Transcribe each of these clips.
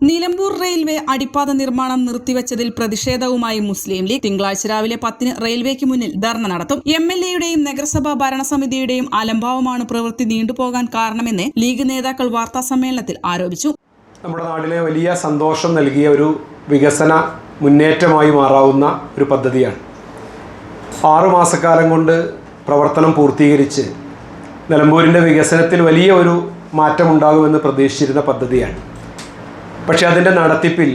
Nilambur railway അടിപ്പാത നിർമ്മാണം നിർത്തിവച്ചതിൽ പ്രതിഷേധവുമായി മുസ്ലിം league തിങ്കളാഴ്ച രാവിലെ പത്തിന് റെയിൽവേക്ക് മുന്നിൽ ധർണ നടത്തും. എം എൽ എയുടെയും നഗരസഭാ ഭരണസമിതിയുടെയും അലംഭാവമാണ് പ്രവൃത്തി നീണ്ടുപോകാൻ കാരണമെന്ന് ലീഗ് നേതാക്കൾ വാർത്താ സമ്മേളനത്തിൽ ആരോപിച്ചു. നമ്മുടെ നാടിനെ വലിയ സന്തോഷം നൽകിയ ഒരു വികസന മുന്നേറ്റമായി മാറാവുന്ന ഒരു പദ്ധതിയാണ്. ആറു മാസക്കാലം കൊണ്ട് പ്രവർത്തനം പൂർത്തീകരിച്ച് നിലമ്പൂരിന്റെ വികസനത്തിൽ വലിയ ഒരു മാറ്റമുണ്ടാകുമെന്ന് പ്രതീക്ഷിച്ചിരുന്ന പദ്ധതിയാണ്. പക്ഷേ അതിന്റെ നടത്തിപ്പിൽ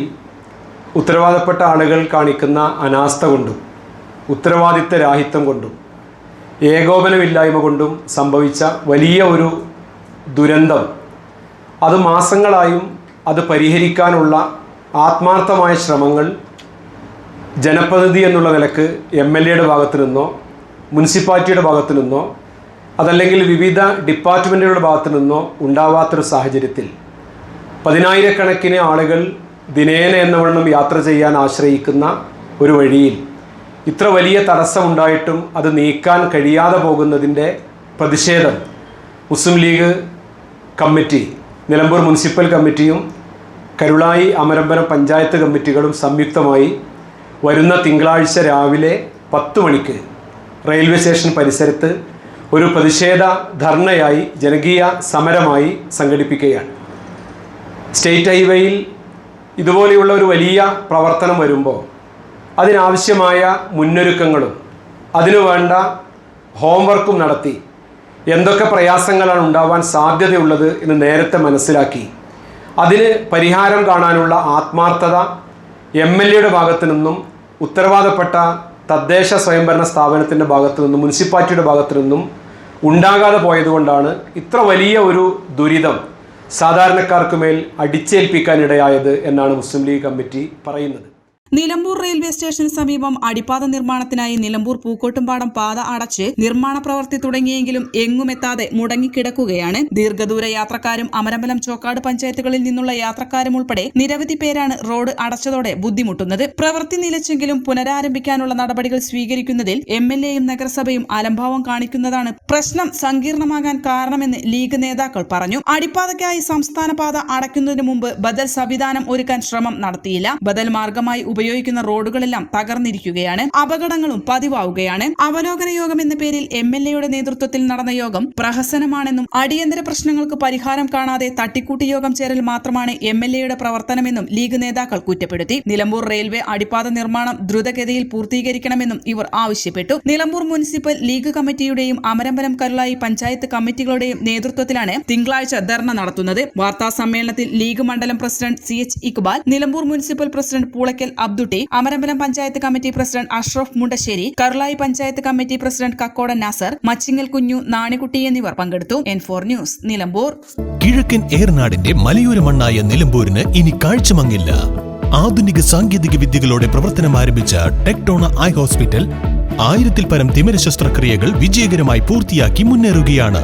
ഉത്തരവാദപ്പെട്ട ആളുകൾ കാണിക്കുന്ന അനാസ്ഥ കൊണ്ടും ഉത്തരവാദിത്ത രാഹിത്വം കൊണ്ടും ഏകോപനമില്ലായ്മ കൊണ്ടും സംഭവിച്ച വലിയ ഒരു ദുരന്തം. അത് മാസങ്ങളായും അത് പരിഹരിക്കാനുള്ള ആത്മാർത്ഥമായ ശ്രമങ്ങൾ ജനപ്രതിനിധി എന്നുള്ള നിലയ്ക്ക് എം എൽ എയുടെ ഭാഗത്തു നിന്നോ മുനിസിപ്പാലിറ്റിയുടെ ഭാഗത്തു നിന്നോ അതല്ലെങ്കിൽ വിവിധ ഡിപ്പാർട്ട്മെന്റുകളുടെ ഭാഗത്തു നിന്നോ ഉണ്ടാവാത്തൊരു സാഹചര്യത്തിൽ പതിനായിരക്കണക്കിന് ആളുകൾ ദിനേന എന്നവണ്ണം യാത്ര ചെയ്യാൻ ആശ്രയിക്കുന്ന ഒരു വഴിയിൽ ഇത്ര വലിയ തടസ്സമുണ്ടായിട്ടും അത് നീക്കാൻ കഴിയാതെ പോകുന്നതിന്റെ പ്രതിഷേധം മുസ്ലിം ലീഗ് കമ്മിറ്റി നിലമ്പൂർ മുനിസിപ്പൽ കമ്മിറ്റിയും കരുളായി അമരമ്പലം പഞ്ചായത്ത് കമ്മിറ്റികളും സംയുക്തമായി വരുന്ന തിങ്കളാഴ്ച രാവിലെ പത്ത് മണിക്ക് റെയിൽവേ സ്റ്റേഷൻ പരിസരത്ത് ഒരു പ്രതിഷേധ ധർണയായി ജനകീയ സമരമായി സംഘടിപ്പിക്കുകയാണ്. സ്റ്റേറ്റ് ഹൈവേയിൽ ഇതുപോലെയുള്ള ഒരു വലിയ പ്രവർത്തനം വരുമ്പോൾ അതിനാവശ്യമായ മുന്നൊരുക്കങ്ങളും അതിനു വേണ്ട ഹോംവർക്കും നടത്തി എന്തൊക്കെ പ്രയാസങ്ങളാണ് ഉണ്ടാവാൻ സാധ്യതയുള്ളത് എന്ന് നേരത്തെ മനസ്സിലാക്കി. അതിന് പരിഹാരം കാണാനുള്ള ആത്മാർത്ഥത എം എൽ എയുടെ ഭാഗത്തു നിന്നും ഉത്തരവാദപ്പെട്ട തദ്ദേശ സ്വയംഭരണ സ്ഥാപനത്തിന്റെ ഭാഗത്തു നിന്നും മുനിസിപ്പാലിറ്റിയുടെ ഭാഗത്തു നിന്നും ഉണ്ടാകാതെ പോയതുകൊണ്ടാണ് ഇത്ര വലിയ ഒരു ദുരിതം സാധാരണക്കാർക്ക് മേൽ അടിച്ചേൽപ്പിക്കാനിടയായത് എന്നാണ് മുസ്ലിം ലീഗ് കമ്മിറ്റി പറയുന്നത്. നിലമ്പൂർ റെയിൽവേ സ്റ്റേഷന് സമീപം അടിപ്പാത നിർമ്മാണത്തിനായി നിലമ്പൂർ പൂക്കോട്ടുംപാടം പാത അടച്ച് നിർമ്മാണ പ്രവൃത്തി തുടങ്ങിയെങ്കിലും എങ്ങുമെത്താതെ മുടങ്ങിക്കിടക്കുകയാണ്. ദീർഘദൂര യാത്രക്കാരും അമരമ്പലം ചോക്കാട് പഞ്ചായത്തുകളിൽ നിന്നുള്ള യാത്രക്കാരും ഉൾപ്പെടെ നിരവധി പേരാണ് റോഡ് അടച്ചതോടെ ബുദ്ധിമുട്ടുന്നത്. പ്രവൃത്തി നിലച്ചെങ്കിലും പുനരാരംഭിക്കാനുള്ള നടപടികൾ സ്വീകരിക്കുന്നതിൽ എം എൽ എയും നഗരസഭയും അലംഭാവം കാണിക്കുന്നതാണ് പ്രശ്നം സങ്കീർണമാകാൻ കാരണമെന്ന് ലീഗ് നേതാക്കൾ പറഞ്ഞു. അടിപ്പാതയ്ക്കായി സംസ്ഥാന പാത അടയ്ക്കുന്നതിന് മുമ്പ് ബദൽ സംവിധാനം ഒരുക്കാൻ ശ്രമം നടത്തിയില്ല. ബദൽ മാർഗമായി ഉപയോഗിക്കുന്ന റോഡുകളെല്ലാം തകർന്നിരിക്കുകയാണ്. അപകടങ്ങളും പതിവാവുകയാണ്. അവലോകന യോഗം എന്ന പേരിൽ എം എൽ എയുടെ നേതൃത്വത്തിൽ നടന്ന യോഗം പ്രഹസനമാണെന്നും അടിയന്തര പ്രശ്നങ്ങൾക്ക് പരിഹാരം കാണാതെ തട്ടിക്കൂട്ടി യോഗം ചേരൽ മാത്രമാണ് എം എൽ എയുടെ പ്രവർത്തനമെന്നും ലീഗ് നേതാക്കൾ കുറ്റപ്പെടുത്തി. നിലമ്പൂർ റെയിൽവേ അടിപ്പാത നിർമ്മാണം ദ്രുതഗതിയിൽ പൂർത്തീകരിക്കണമെന്നും ഇവർ ആവശ്യപ്പെട്ടു. നിലമ്പൂർ മുനിസിപ്പൽ ലീഗ് കമ്മിറ്റിയുടെയും അമരമ്പലം കരുളായി പഞ്ചായത്ത് കമ്മിറ്റികളുടെയും നേതൃത്വത്തിലാണ് തിങ്കളാഴ്ച ധർണ നടത്തുന്നത്. വാർത്താ സമ്മേളനത്തിൽ ലീഗ് മണ്ഡലം president C H Iqbal Nilambur municipal president Poolakkal Abdutty Amarambalam panchayat committee president Ashraf Mundassery Karulai panchayat committee president Kakkodan Nasar Machingal Kunju Nanikutty എന്നിവർ പങ്കെടുത്തു. N four news Nilambur. കിഴക്കൻ ഏർനാടിന്റെ മലയോര മണ്ണായ നിലമ്പൂരിന് ഇനി കാഴ്ചമങ്ങില്ല. ആധുനിക സാങ്കേതിക വിദ്യകളോടെ പ്രവർത്തനം ആരംഭിച്ച ടെക്ടോണ ഐ ഹോസ്പിറ്റൽ ആയിരത്തിൽ പരം തിമിര ശസ്ത്രക്രിയകൾ വിജയകരമായി പൂർത്തിയാക്കി മുന്നേറുകയാണ്.